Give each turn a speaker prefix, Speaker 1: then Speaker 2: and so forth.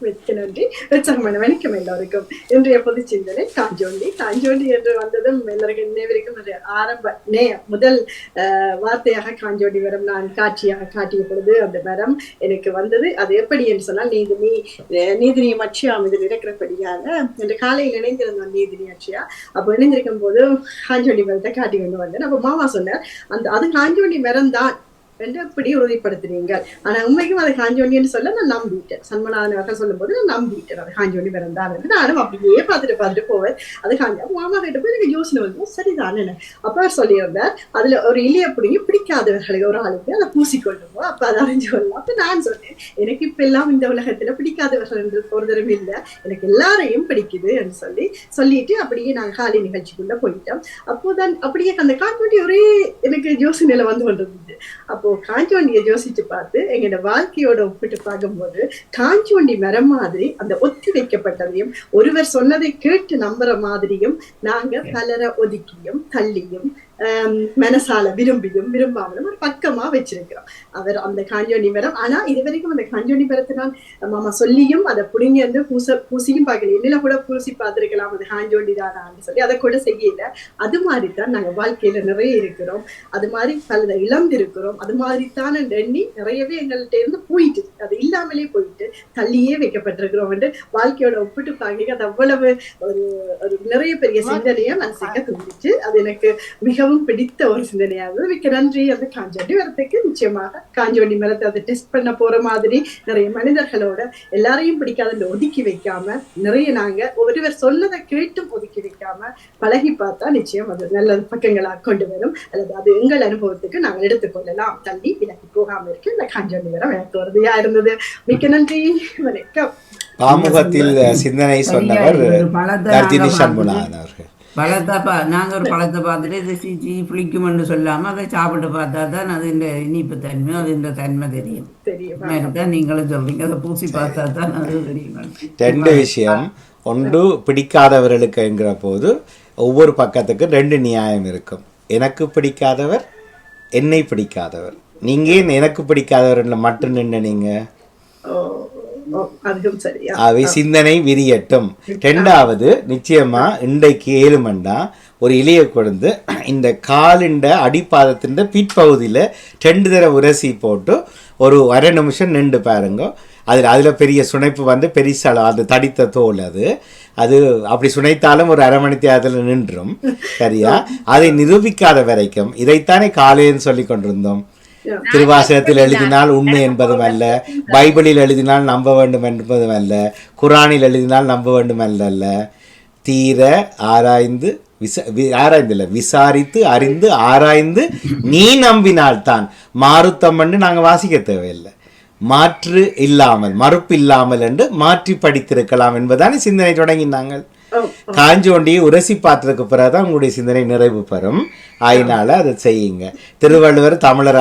Speaker 1: மிக்க நன்றி உற்சாகமான வணக்கம் எல்லோருக்கும். இன்றைய பொது சிந்தனை காஞ்சோண்டி காஞ்சோண்டி என்று வந்ததும் எல்லாருக்கும் நினைவிருக்கும் ஒரு ஆரம்ப நே முதல் ஆஹ், வார்த்தையாக காஞ்சோண்டி மரம் நான் காட்சியாக காட்டிய பொழுது அந்த மரம் எனக்கு வந்தது. அது எப்படி என்று சொன்னால் நீதினி நீதினி மட்சியாம் இதில் இருக்கிறபடியாக என்று காலையில் இணைந்திருந்தோம் நீதினி அட்சியா அப்போ இணைந்திருக்கும் போது காஞ்சோண்டி மரத்தை காட்டி கொண்டு வந்தேன். அப்போ மாமா சொன்னார் அந்த அது காஞ்சோண்டி மரம் தான். என்று அப்படி உறுதிப்படுத்துறீங்க. ஆனா உண்மைக்கும் அது காஞ்சோண்டின்னு சொல்ல நான் நம்பிட்டேன். சண்மநாதன் அவர்கள் சொல்லும்போது நான் நம்பிட்டேன். அது காஞ்சோண்டி பிறந்தார் தான் என்று. நானும் அப்படியே பார்த்துட்டு பார்த்துட்டு போவேன். அது காஞ்சா மாமா கிட்ட போய் எனக்கு யோசனை வந்து சரிதான் அப்ப அவர் சொல்லியிருந்தார் அதுல ஒரு இலைய பிடிங்கி பிடிக்காதவர்களுக்கு ஒரு ஆளுக்கு அதை பூசிக்கொள்ளுவோம் அப்ப அதை அறிஞ்சு கொள்ளலாம் அப்ப நான் சொன்னேன் எனக்கு இப்ப எல்லாம் இந்த உலகத்துல பிடிக்காதவர்கள் என்று ஒரு இல்லை. எனக்கு எல்லாரையும் பிடிக்குது என்று சொல்லி சொல்லிட்டு அப்படியே நாங்க காலை நிகழ்ச்சிக்குள்ள போயிட்டோம். அப்போதான் அப்படியே அந்த காஞ்சோண்டி ஒரே எனக்கு யோசனையில வந்து கொண்டிருந்தது. அப்போ காஞ்சோண்டியை யோசிச்சு பார்த்து எங்களோட வாழ்க்கையோட ஒப்பிட்டு பார்க்கும்போது காஞ்சோண்டி மரம் மாதிரி அந்த ஒத்தி வைக்கப்பட்டதையும் ஒருவர் சொன்னதை கேட்டு நம்புற மாதிரியும் நாங்க பலரை ஒதுக்கியும் தள்ளியும் மனசால விரும்பியும் விரும்பாமலும் ஒரு பக்கமா வச்சிருக்கிறோம். அவர் அந்த காஞ்சோனி மரம் ஆனா இது வரைக்கும் அந்த காஞ்சோனி மரத்தை நான் மாமா சொல்லியும் அதை புடுங்கி வந்து பூச பூசியும் பார்க்கல. என்னில கூட பூசி பார்த்துருக்கலாம் அது காஞ்சோண்டி தானான்னு சொல்லி. அதை கூட செய்யல. அது மாதிரி தான் நாங்க வாழ்க்கையில நிறைய இருக்கிறோம். அது மாதிரி பலதை இழந்திருக்கிறோம். அது மாதிரி தான் எண்ணி நிறையவே எங்கள்கிட்ட இருந்து போயிட்டு அது இல்லாமலே போயிட்டு தள்ளியே வைக்கப்பட்டிருக்கிறோம் என்று வாழ்க்கையோட ஒப்பிட்டு பாங்க அது அவ்வளவு ஒரு ஒரு நிறைய பெரிய சிந்தனையை மனசுக்க தூண்டிச்சு அது எனக்கு மிகவும் பிடித்த ஒரு சிந்தனையா இருந்தது மிக்க நன்றி. அந்த காஞ்சோண்டி மரத்துக்கு நிச்சயமாக காஞ்சோண்டி மரத்தை அதை டெஸ்ட் பண்ண போற மாதிரி நிறைய மனிதர்களோட எல்லாரையும் பிடிக்காத ஒதுக்கி வைக்காம நிறைய நாங்க ஒருவர் சொன்னதை கேட்டும் ஒதுக்கி வைக்காம பழகி பார்த்தா நிச்சயம் அது நல்ல பக்கங்களா கொண்டு வரும். அல்லது அது எங்கள் அனுபவத்துக்கு நாங்கள் எடுத்துக்கொள்ளலாம் தள்ளி விலகி போகாம இருக்கு இந்த காஞ்சோண்டி மரம் எனக்கு உறுதியா இருந்தது. மிக்க நன்றி. வணக்கம்.
Speaker 2: பாமுகத்தில் சிந்தனை சொன்னவர்
Speaker 3: நாங்க
Speaker 2: சண்முனான் அவர்கள்.
Speaker 3: பழத்தை பா நாங்கள் ஒரு பழத்தை பார்த்துட்டு இது சீச்சி புளிக்குமென்று சொல்லாமல் அதை சாப்பிட்டு பார்த்தா தான் அது இந்த இனிப்பு தன்மை அது இந்த தன்மை தெரியும்.
Speaker 1: தெரியும்.
Speaker 3: தான் நீங்களும் சொல்றீங்க. அதை பூசி பார்த்தா தான் அது தெரியும்.
Speaker 2: ரெண்டு விஷயம். ஒன்று பிடிக்காதவர்களுக்குங்கிற போது ஒவ்வொரு பக்கத்துக்கு ரெண்டு நியாயம் இருக்கும். எனக்கு பிடிக்காதவர் என்னை பிடிக்காதவர். நீங்க ஏன் எனக்கு பிடிக்காதவர்ல மட்டும் நின்று நீங்க அவை சிந்தனை விரியட்டும். ரெண்டாவது நிச்சயமா இன்றைக்கு ஏழு மண்டா ஒரு இலையை கொண்டு இந்த காலிண்ட அடிப்பாதத்தின் பிற்பகுதியில் ரெண்டு தடவை உரசி போட்டு ஒரு அரை நிமிஷம் நின்று பாருங்க. அதில் அதில் பெரிய சுனைப்பு வந்து பெரிசளவு அது தடித்த தோல் அது. அது அப்படி சுனைத்தாலும் ஒரு அரை மணி தேரத்தில் நின்றும். சரியா? அதை நிரூபிக்காத வரைக்கும் இதைத்தானே காலைன்னு சொல்லி கொண்டிருந்தோம். திருவாசகத்தில் எழுதினால் உண்மை என்பதும் அல்ல பைபிளில் எழுதினால் நம்ப வேண்டும் என்பதும் அல்ல குரானில் எழுதினால் நம்ப வேண்டும் அல்ல தீர ஆராய்ந்து விச வி- ஆராய்ந்தில்ல. விசாரித்து அறிந்து ஆராய்ந்து நீ நம்பினால்தான் மாறுத்தம் நாங்கள் வாசிக்க தேவையில்லை. மாற்று இல்லாமல் மறுப்பு இல்லாமல் என்று மாற்றி படித்திருக்கலாம் என்பதானே சிந்தனை தொடங்கினாங்கள்.
Speaker 1: ஓ
Speaker 2: காஞ்சோண்டியை உரசி பார்த்ததுக்கு பிறகுதான் உங்களுடைய சிந்தனை நிறைவு பெறும். அதனால அதை செய்யுங்க. திருவள்ளுவர் தமிழர்